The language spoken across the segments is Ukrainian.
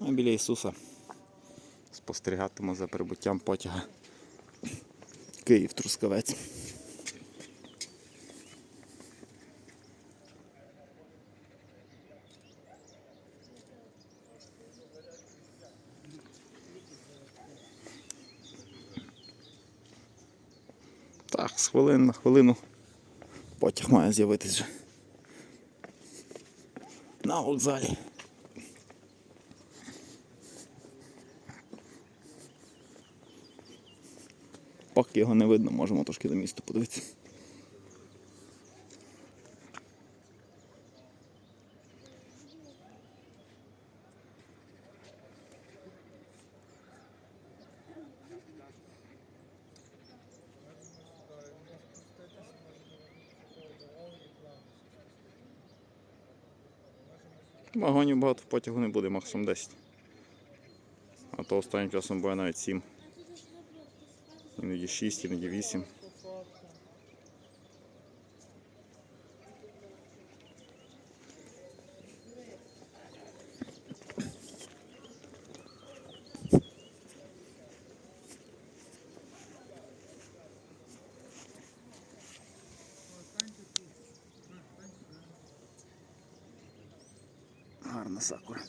А біля Ісуса спостерігатиму за прибуттям потяга Київ Трускавець. Так, з хвилин на хвилину потяг має з'явитися. На вокзалі. Поки його не видно, можемо трошки до міста подивитися. Вагонів багато в потягу не буде, максимум 10. А то останнім часом буває навіть 7. Іноді 6, іноді 8. Гарна сакура.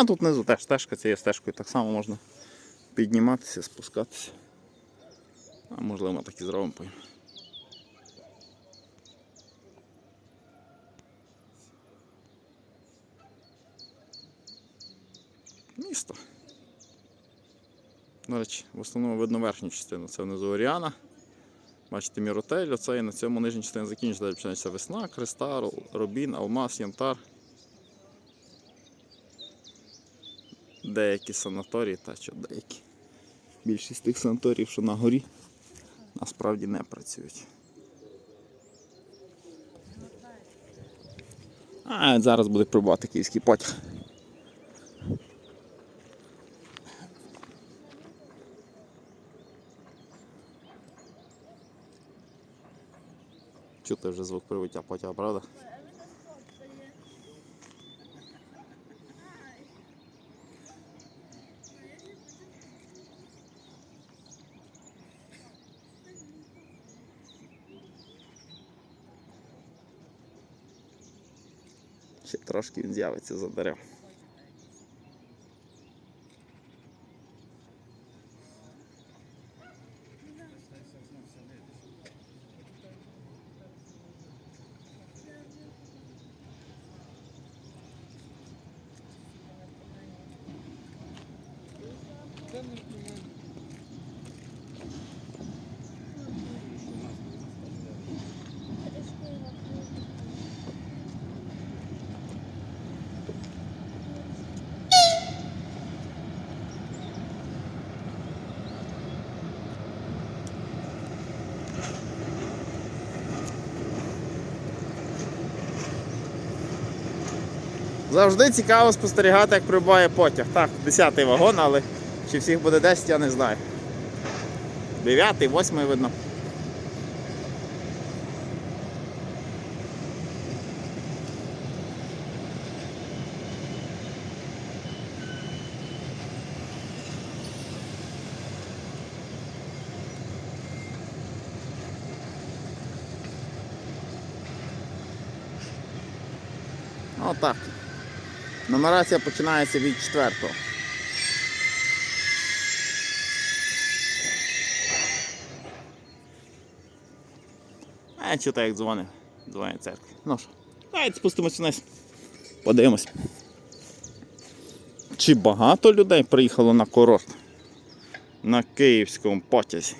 А тут внизу теж стежка, цією стежкою так само можна підніматися, спускатися. А можливо ми так і зробимо потім. Місто. До речі, в основному видно верхню частину. Це внизу Оріана. Бачите, міротель, оце і на цьому нижній частині закінчиться, починається весна, кристал, рубін, алмаз, янтар. Деякі санаторії, та що деякі. Більшість тих санаторіїв, що на горі, насправді не працюють. А зараз буде прибувати київський потяг. Чути вже звук прибуття потяга, правда? Ще трошки він з'явиться за дерев. Завжди цікаво спостерігати, як прибуває потяг. Так, 10-й вагон, але чи всіх буде 10, я не знаю. 9-й, 8-й видно. Отак. Нумерація починається від четвертого. А чути, як дзвони. Дзвонять церкви. Ну що, давайте спустимося вниз. Подивимось. Чи багато людей приїхало на курорт на київському потязі?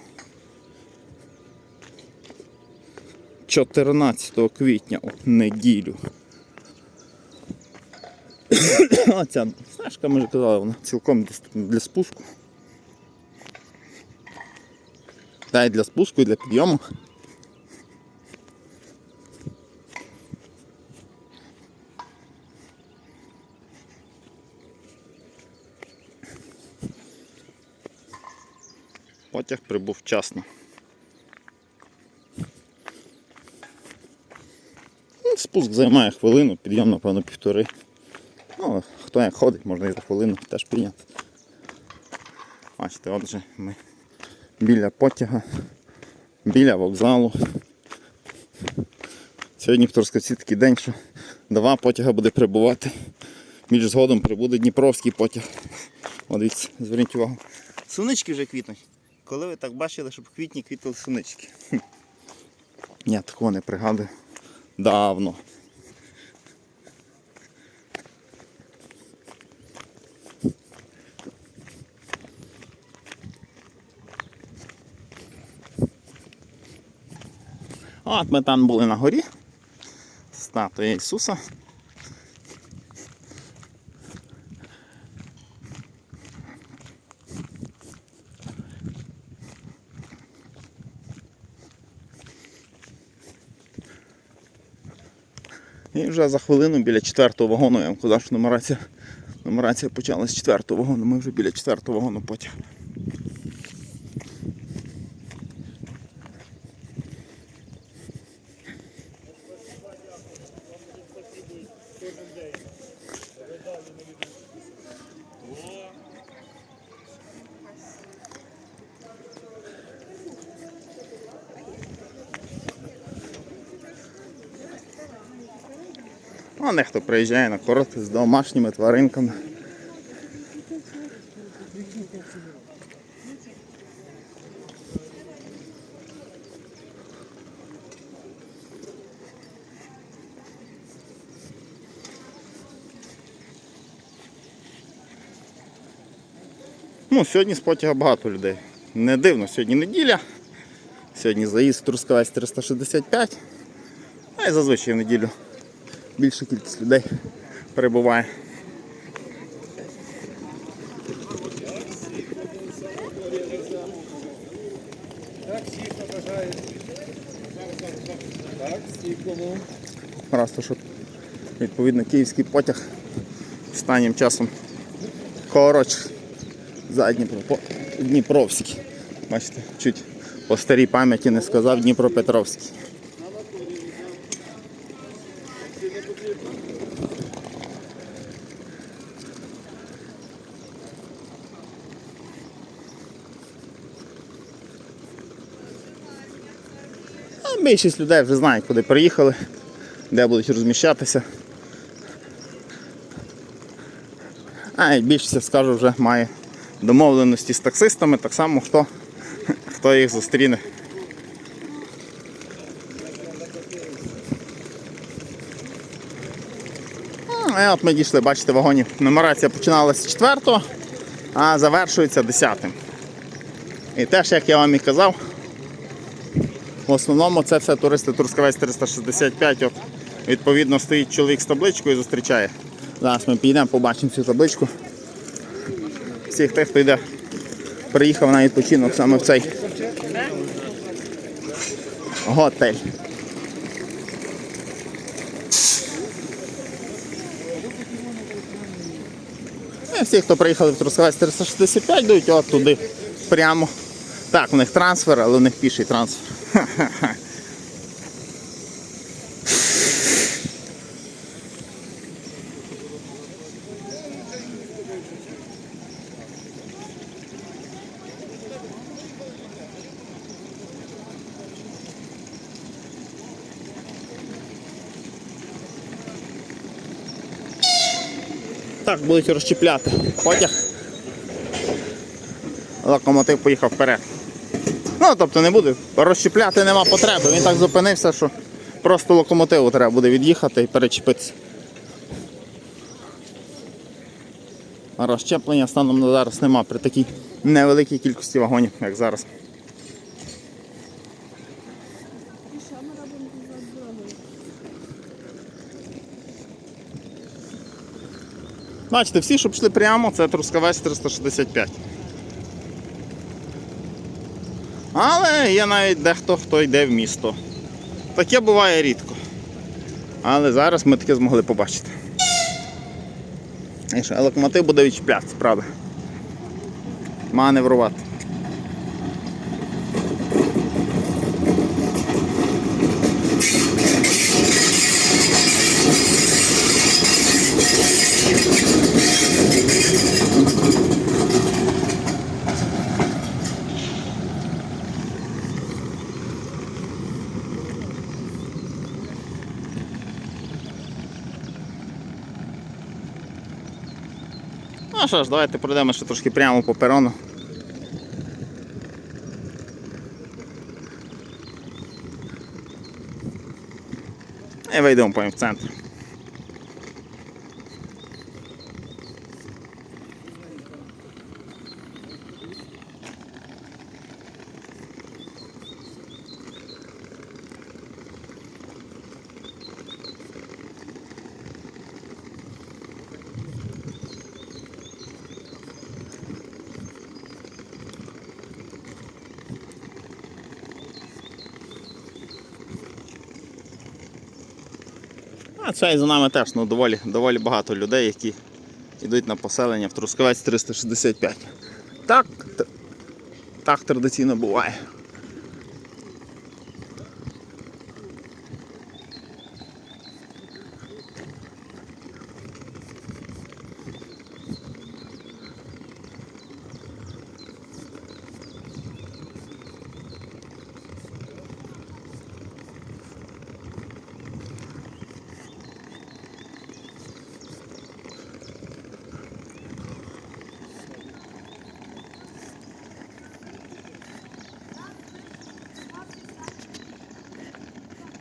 14 квітня у неділю. Оця стежка, ми вже казали, вона цілком доступна для спуску. Та й для спуску, і для підйому. Потяг прибув вчасно. Спуск займає хвилину, підйом, напевно, півтори. Хто як ходить, можна і за хвилину теж підняти. Бачите, отже, ми біля потяга, біля вокзалу. Сьогодні в Трускавці такий день, що два потяга буде прибувати. Більш згодом прибуде Дніпровський потяг. От дивіться, зверніть увагу. Сунички вже квітнуть. Коли ви так бачили, щоб в квітні квітли сунички? Я такого не пригадую. Давно. От ми там були на горі. Статуя Ісуса. І вже за хвилину біля четвертого вагону, я вам казав, що нумерація, нумерація почалась з четвертого вагону, ми вже біля четвертого вагону потяг. А дехто приїжджає на корот з домашніми тваринками. Ну, сьогодні з потяга багато людей. Не дивно, сьогодні неділя. Сьогодні заїзд Трускавець 365. А й зазвичай в неділю більша кількість людей перебуває. Просто щоб відповідно київський потяг останнім часом коротше за Дніпро, Дніпровський. Бачите, чуть по старій пам'яті не сказав Дніпропетровський. А більшість людей вже знають, куди приїхали, де будуть розміщатися. А і більшість, скажу, вже має домовленості з таксистами, так само хто, хто їх зустріне. Ну, і от ми дійшли, бачите, вагонів. Нумерація починалася з 4 а завершується 10 І теж, як я вам і казав, в основному це все туристи Турскавець 365. От, відповідно, стоїть чоловік з табличкою і зустрічає. Зараз ми підемо, побачимо цю табличку. Всіх тих, хто йде, приїхав на відпочинок саме в цей готель. І всі, хто приїхали в Трускавець 365, йдуть от туди прямо. Так, у них трансфер, але у них піший трансфер. Так, будуть розчіпляти потяг. Локомотив поїхав вперед. Ну, тобто не буде. Розщепляти нема потреби. Він так зупинився, що просто локомотиву треба буде від'їхати і перечепитися. А розщеплення станом на зараз нема при такій невеликій кількості вагонів, як зараз. Бачите, всі, що пішли прямо, це Трускавець 365. Є навіть дехто, хто йде в місто. Таке буває рідко. Але зараз ми таке змогли побачити. І що, локомотив буде відчіплятися, правда. Маневрувати. Ну що ж, давайте пройдемо ще трошки прямо по перону. І вийдемо потім в центр. А це і за нами теж ну, доволі, доволі багато людей, які йдуть на поселення в Трускавець 365. Так, так традиційно буває.